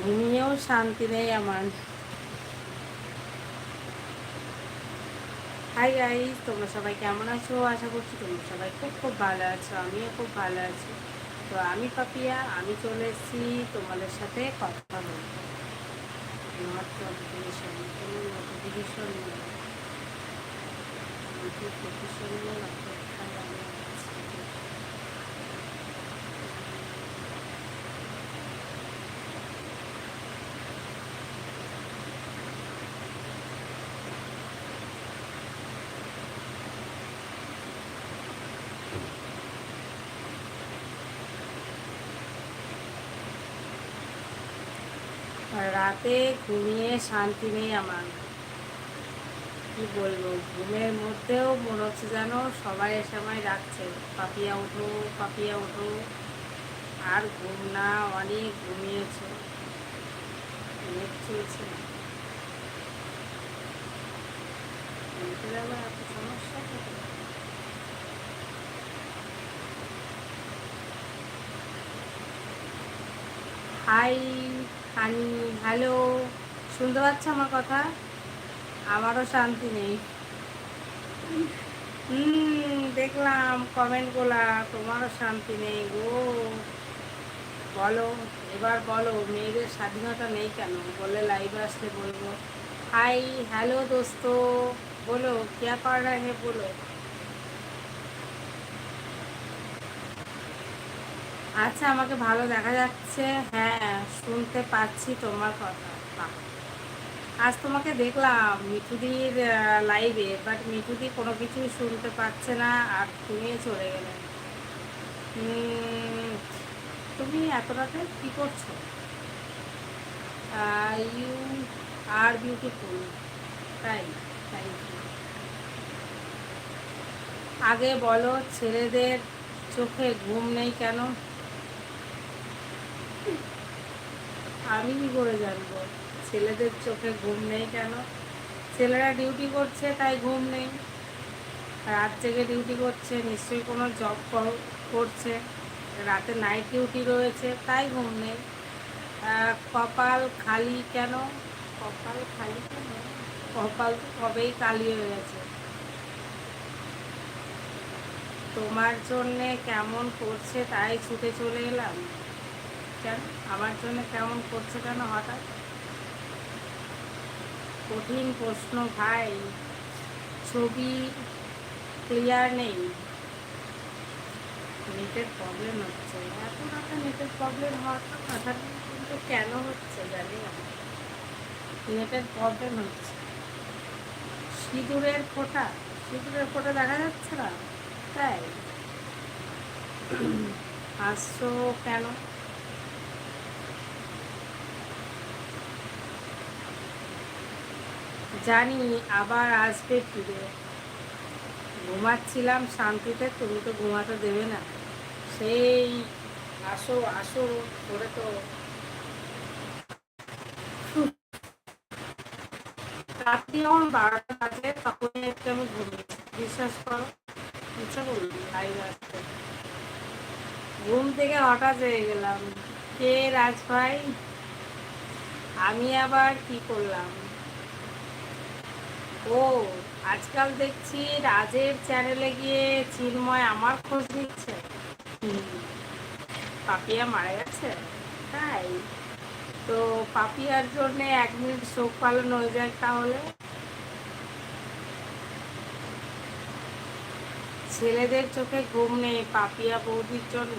ঘুমিয়েও শান্তি নেই আমার। হাই গাইস তোমরা সবাই কেমন আছো? আশা করছি তোমরা সবাই খুব খুব ভালো আছো, আমিও খুব ভালো আছি। তো আমি পাপিয়া, আমি চলে এসেছি তোমাদের সাথে কথা বলতে। নোটিফিকেশন নোটিফিকেশন অপেক্ষায় আমি আছি রাতে ঘুমিয়ে শান্তি নেই আমার। কি বলব, ঘুমের মধ্যেও মনে হচ্ছে যেন সবাই এসে আমায় ডাকছে, পাপিয়া ওঠো পাপিয়া ওঠো। আর ঘুম না, অনেক ঘুমিয়েছে। নেট চলছে না। এত সমস্যা হাই হানি হ্যালো। শুনতে পাচ্ছ আমার কথা? আমারও শান্তি নেই। হুম, দেখলাম কমেন্টগুলা, তোমারও শান্তি নেই গো। বলো, এবার বলো, মেয়েদের স্বাধীনতা নেই কেন? বলে লাইভ আসতে বলব। হাই, হ্যালো দোস্ত। বলো, কে করা হে বলো? আচ্ছা আমাকে ভালো দেখা যাচ্ছে। হ্যাঁ শুনতে পাচ্ছি তোমার কথা। আজ তোমাকে দেখলাম মিঠুদির লাইভে বাট মিঠুদি কোনো কিছুই শুনতে পাচ্ছে না আর তুমি চলে গেলে তুমি এত রাতে কী করছ? ইউ আর বিউটিফুল তাই থ্যাংক ইউ আগে বলো, ছেলেদের চোখে ঘুম নেই কেন? আমি কি করে জানব। ছেলেদের চোখে ঘুম নেই কেন? ছেলেরা ডিউটি করছে, তাই ঘুম নেই। রাত জেগে ডিউটি করছে, নিশ্চয়ই কোনো জব করছে। রাতে নাইট ডিউটি রয়েছে, তাই ঘুম নেই। কপাল খালি কেন? কপাল খালি কেন? কপাল তো কবেই কালি হয়ে গেছে। তোমার জন্যে কেমন করছে তাই ছুটে চলে এলাম। কেন? আমার জন্য কেমন করছে কেন হঠাৎ? কঠিন প্রশ্ন ভাই। ছবি ক্লিয়ার নেই। নেটের প্রবলেম হচ্ছে। এখন রাতে নেটের প্রবলেম কথা নেই, কিন্তু কেন হচ্ছে জানি না। নেটের প্রবলেম হচ্ছে। সিঁদুরের ফোঁটা। সিঁদুরের ফোঁটা দেখা যাচ্ছে না? তাই। হাসছো কেন? জানি, আবার আসবে ফিরে। ঘুমাচ্ছিলাম শান্তিতে, তুমি তো ঘুমাতে দেবে না। সেই, আসো আসো, করে তো। রাত্রি যখন বারোটা বাজে তখন একটু আমি ঘুমিয়েছি বিশ্বাস করো ইচ্ছা করলাম লাইভ আসতে। ঘুম থেকে হঠাৎ হয়ে গেলাম। কে রাজ ভাই আমি আবার কি করলাম? ও আজকাল দেখছি রাজের চ্যানেলে গিয়ে চিন্ময় আমার খোঁজ নিচ্ছে। পাপিয়া মারা গেছে? তাই? তো পাপিয়ার জন্য এক মিনিট শোক পালন হয়ে যায় তাহলে। ছেলেদের চোখে ঘুম নেই পাপিয়া বৌদির জন্য।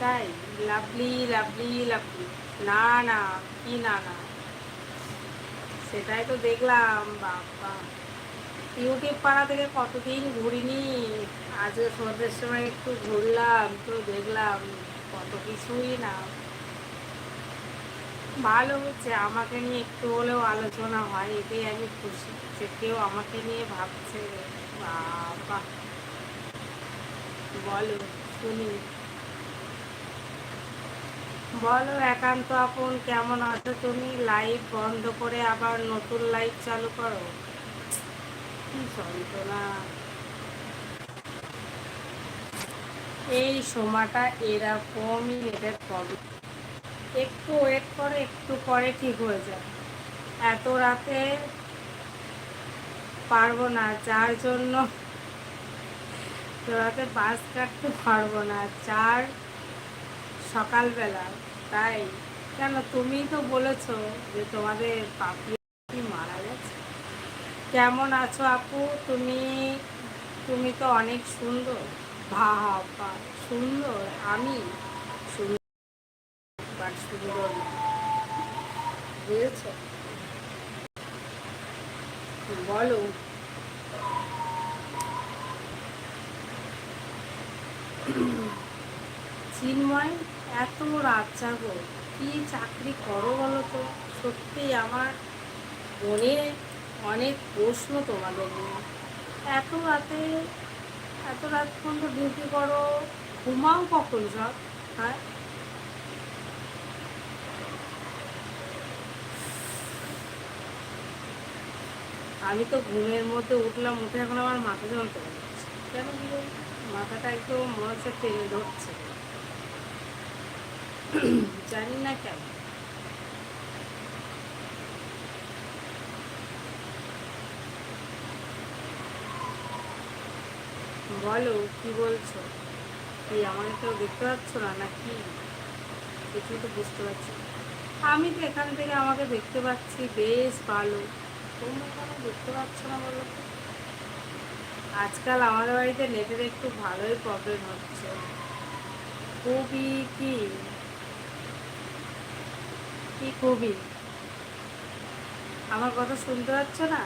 তাই লাভলি লাভলি লাভলি। না না কি না না। সেটাই তো দেখলাম, বাবা। ইউটিউব পাড়া থেকে কতদিন ঘুরিনি। আজকে সন্ধ্যের সময় একটু ঘুরলাম, তো দেখলাম কত কিছুই না। ভালো হচ্ছে, আমাকে নিয়ে একটু হলেও আলোচনা হয়, এতেই আমি খুশি যে কেউ আমাকে নিয়ে ভাবছে। বাবা। বলো, শুনি। বলো একান্ত আপন, কেমন আছো তুমি? লাইভ বন্ধ করে আবার নতুন লাইভ চালু করো? কি যন্ত্রণা। এই সময়টা এরকমই নেটের প্রবলেম একটু ওয়েট করে, একটু পরে ঠিক হয়ে যায় এত রাতে পারব না, যার জন্য রাতে বাস কাটতে পারব না চার সকালবেলা, তাই? কেন তুমি তো বলেছ যে তোমাদের পাপি মারা গেছে? কেমন আছো আপু? তুমি তুমি তো অনেক সুন্দর। বাবা, সুন্দর? আমি সুন্দর সুন্দর বুঝেছ? বলো। চিন্ময়? এত রাত জাগো কি চাকরি করো বলো তো? সত্যি আমার মনে অনেক প্রশ্ন তোমাদের নিয়ে। এত রাতে, এত রাত পর্যন্ত ডিউটি করো, ঘুমাও কখন সব? হ্যাঁ? আমি তো ঘুমের মধ্যে উঠলাম, উঠে এখন আমার মাথা যন্ত্রণা কেন মাথাটা একটু মনে হচ্ছে টেনে ধরছে। জানি না কেন। বলো, কি বলছো? এই আমাকে কেউ দেখতে পাচ্ছ না না কি তো বুঝতে পারছি আমি তো এখান থেকে আমাকে দেখতে পাচ্ছি, বেশ ভালো। তোমরা কেন দেখতে পাচ্ছ না বলো? আজকাল আমাদের বাড়িতে নেটের একটু ভালোই প্রবলেম হচ্ছে। খুবই কি কি কবি? আমার কথা শুনতে পাচ্ছ না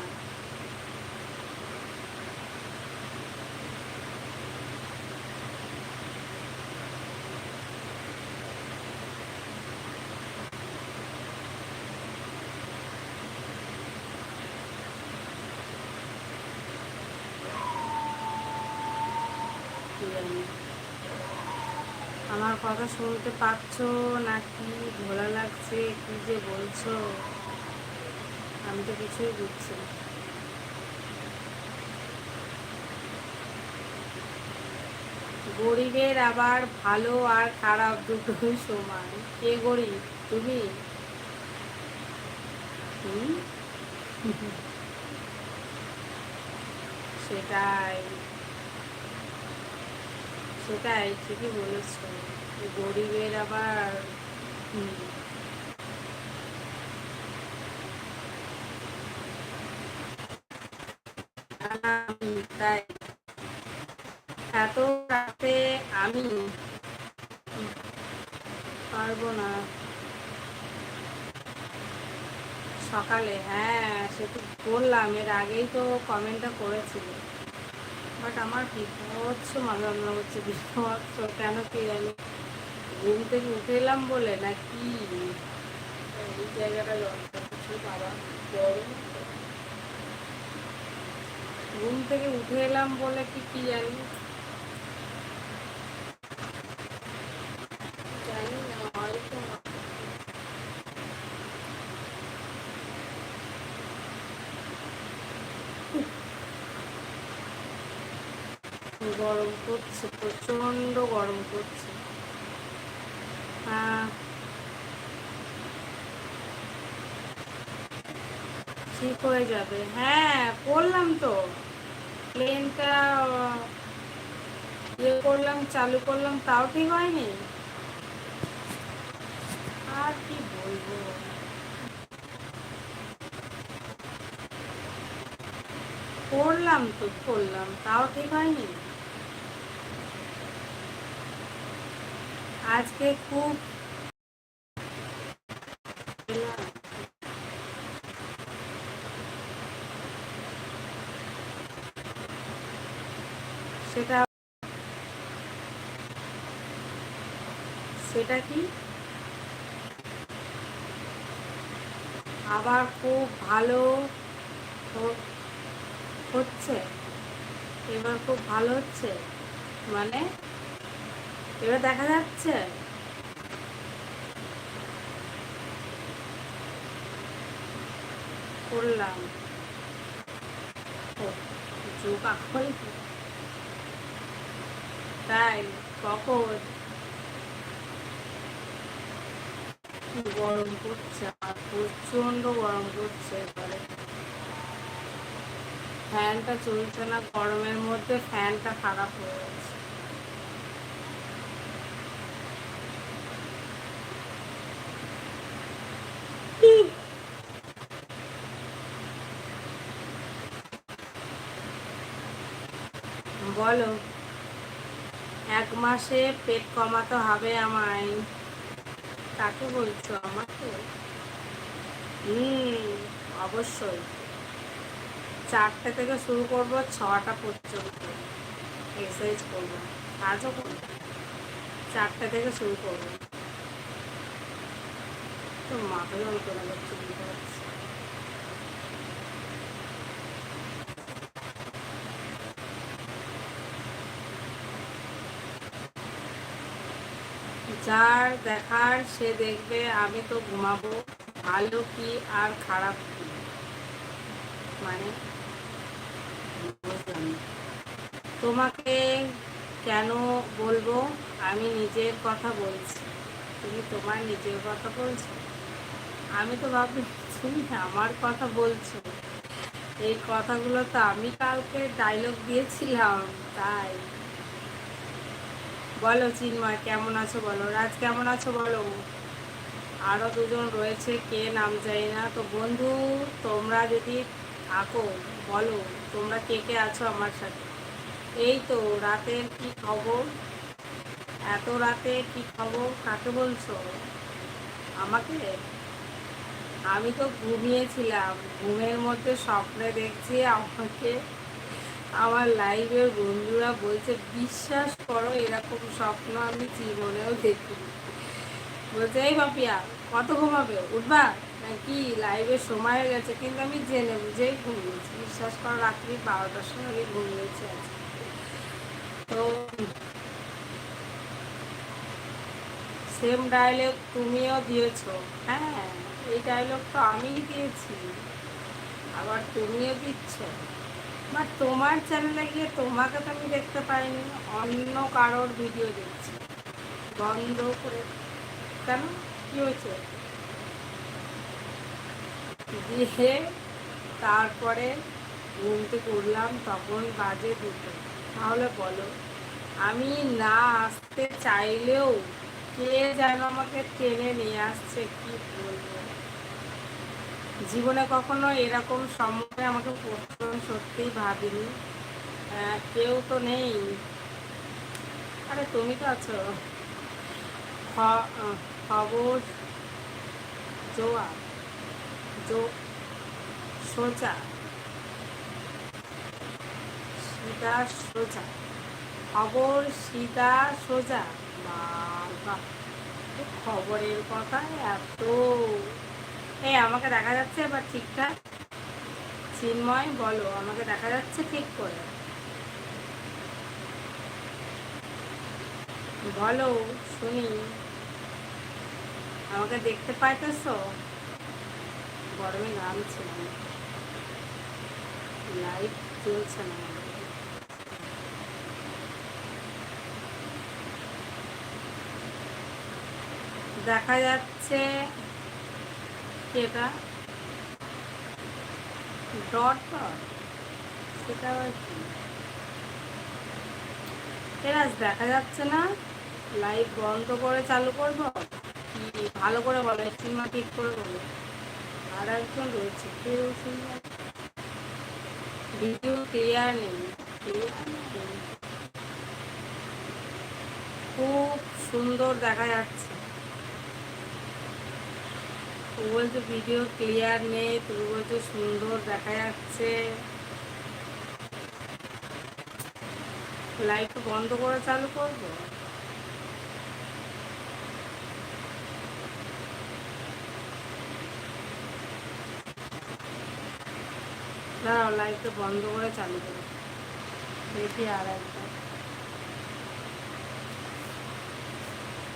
কি জানি। আমার কথা শুনতে পাচ্ছ? নাকি ভোলা লাগছে? কি যে বলছো? আমি তো কিছুই বুঝছি না। গরিবের আবার ভালো আর খারাপ দুটোই সমান। কে গরিব? তুমি? সেটাই। সেটাই, ঠিকই বলেছ। গরিবের আবার তাই এত রাতে আমি পারব না। সকালে হ্যাঁ সে তো বললাম, এর আগেই তো কমেন্টটা করেছিল। বাট আমার বিভৎস মাঝে মনে হচ্ছে বিভৎস কেন কি জানি? ঘুম থেকে উঠে এলাম বলে না কি এই জায়গাটা কিছু বাবা গরম। ঘুম থেকে উঠে এলাম বলে কি কি জানি? জানি না হয়তো গরম করছে প্রচণ্ড গরম করছে হ্যাঁ ঠিক হয়ে যাবে। হ্যাঁ করলাম তো। প্লেনটা ইয়ে করলাম, চালু করলাম, তাও ঠিক হয়নি। আর কি বলব? করলাম তো, করলাম, তাও ঠিক হয়নি। আজকে খুব সেটা সেটা কি? আবার খুব ভালো হচ্ছে। এবার খুব ভালো হচ্ছে। মানে এবার দেখা যাচ্ছে। করলাম। যোগ আখল তাই, কখন? গরম করছে আর প্রচণ্ড গরম করছে এবারে। ফ্যানটা চলছে না, গরমের মধ্যে ফ্যানটা খারাপ হয়ে গেছে বলো। এক মাসে পেট কমাতে হবে আমায়। কাকে বলছো আমাকে? হুম, অবশ্যই। চারটে থেকে শুরু করব ছটা পর্যন্ত। এক্সারসাইজ করব, কাজও করব। চারটে থেকে শুরু করব। তো মাথা যন্ত্রণা করছে যার দেখার সে দেখবে আমি তো ঘুমাবো, ভালো কি আর খারাপ কি? মানে তোমাকে কেন বলব? আমি নিজের কথা বলছি। তুমি তোমার নিজের কথা বলছো? আমি তো ভাবি তুমি আমার কথা বলছো। এই কথাগুলো তো আমি কালকে ডায়লগ দিয়েছিলাম, তাই। বলো চিন্ময়, কেমন আছো বলো? রাজ, কেমন আছো বলো? আরও দুজন রয়েছে, কে নাম জানি না। তো বন্ধু, তোমরা যদি থাকো, বলো, তোমরা কে কে আছো আমার সাথে? এই তো রাতের কি খবর? এত রাতে কি খবর? কাকে বলছো? আমাকে? আমি তো ঘুমিয়েছিলাম। ঘুমের মধ্যে স্বপ্নে দেখছি আমাকে। আমার লাইভের বন্ধুরা বলছে, বিশ্বাস করো, এরকম স্বপ্ন আমি জীবনেও দেখিনি। বলছে, এই বাপিয়া, কত ঘুমাবে? উঠবা? নাকি লাইভের সময় হয়ে গেছে, কিন্তু আমি জেনে বুঝেই ঘুমিয়েছি। বিশ্বাস করো, রাত্রি বারোটার সময় আমি ঘুমিয়েছি আজকে তো সেম ডায়লগ তুমিও দিয়েছ। হ্যাঁ এই ডায়লগ তো আমিই দিয়েছি। আবার তুমিও দিচ্ছ। বাট তোমার চ্যানেলে গিয়ে তোমাকে তো আমি দেখতে পাইনি, অন্য কারোর ভিডিও দেখছি। বন্ধ করে, কেন? কি হয়েছে? দিয়ে তারপরে ঘুম থেকে উঠলাম, তখন বাজে দুটো। তাহলে বলো, আমি না আসতে চাইলেও কে যেন আমাকে টেনে নিয়ে আসছে, কি বলব? জীবনে কখনো এরকম সময় আমাকে প্রথম সত্যিই ভাবিনি। কেউ তো নেই। আরে, তুমি তো আছো। খবর, জোয়া, জো, সোজা। সীতা সোজা। খবর সীতা সোজা। এ খবরের কথা এত এই আমাকে দেখা যাচ্ছে এবার ঠিকঠাক। চিন্ময়, বলো, আমাকে দেখা যাচ্ছে ঠিক করে? বলো, শুনি। আমাকে দেখতে পাইতেছ? গরমে ঘামছে লাইট চলছে না। দেখা যাচ্ছে সেটা ডট সেটা আবার দেখা যাচ্ছে না লাইভ বন্ধ করে চালু করব? কি ভালো করে বলো সিনেমা ঠিক করে বলো। আর একজন রয়েছে, কেউ সিনেমা ভিডিও ক্লিয়ার নেই। খুব সুন্দর দেখা যাচ্ছে। ও বলছে ভিডিও ক্লিয়ার নেই তুমি বলছো সুন্দর দেখা যাচ্ছে। লাইট বন্ধ করে চালু করব? দাঁড়াও লাইটটা বন্ধ করে চালু করো। দেখি আর একবার।